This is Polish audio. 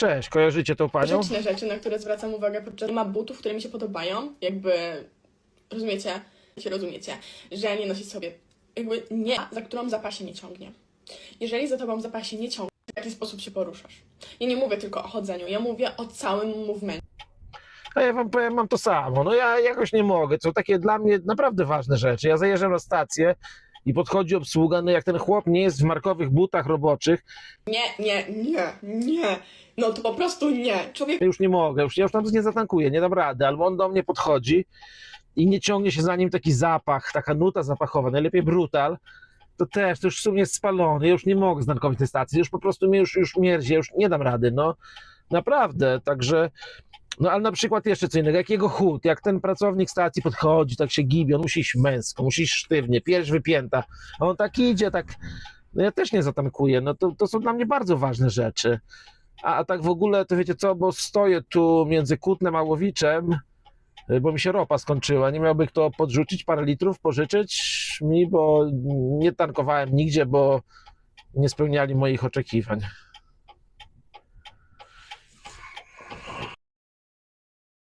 Cześć, kojarzycie tą panią? Rzeczne rzeczy, na które zwracam uwagę podczas ma butów, które mi się podobają, jakby rozumiecie, się rozumiecie, że nie nosić sobie jakby nie, za którą zapasie nie ciągnie. Jeżeli za tobą zapasie nie ciągnie, w jaki sposób się poruszasz. Ja nie mówię tylko o chodzeniu, ja mówię o całym movemencie. A ja wam powiem, mam to samo. No ja jakoś nie mogę. To są takie dla mnie naprawdę ważne rzeczy. Ja zajeżdżam na stację i podchodzi obsługa, no jak ten chłop nie jest w markowych butach roboczych, Nie, nie, nie, nie. No to po prostu nie. Człowiek ja już nie mogę, już, ja już tam nie zatankuję, nie dam rady. Albo on do mnie podchodzi i nie ciągnie się za nim taki zapach, taka nuta zapachowa, najlepiej brutal, to też, to już w sumie jest spalony, ja już nie mogę znarkować tej stacji, już po prostu mnie już, już mierzi, ja już nie dam rady, no naprawdę, także no ale na przykład jeszcze co innego, jak jego chód, jak ten pracownik stacji podchodzi, tak się gibi, on musi iść męsko, musi iść sztywnie, pierś wypięta, a on tak idzie, tak, no ja też nie zatankuję, no to, to są dla mnie bardzo ważne rzeczy. A, a tak w ogóle, to wiecie co, bo stoję tu między Kutnem a Łowiczem, y, bo mi się ropa skończyła. Nie miałby kto podrzucić parę litrów, pożyczyć mi, bo nie tankowałem nigdzie, bo nie spełniali moich oczekiwań.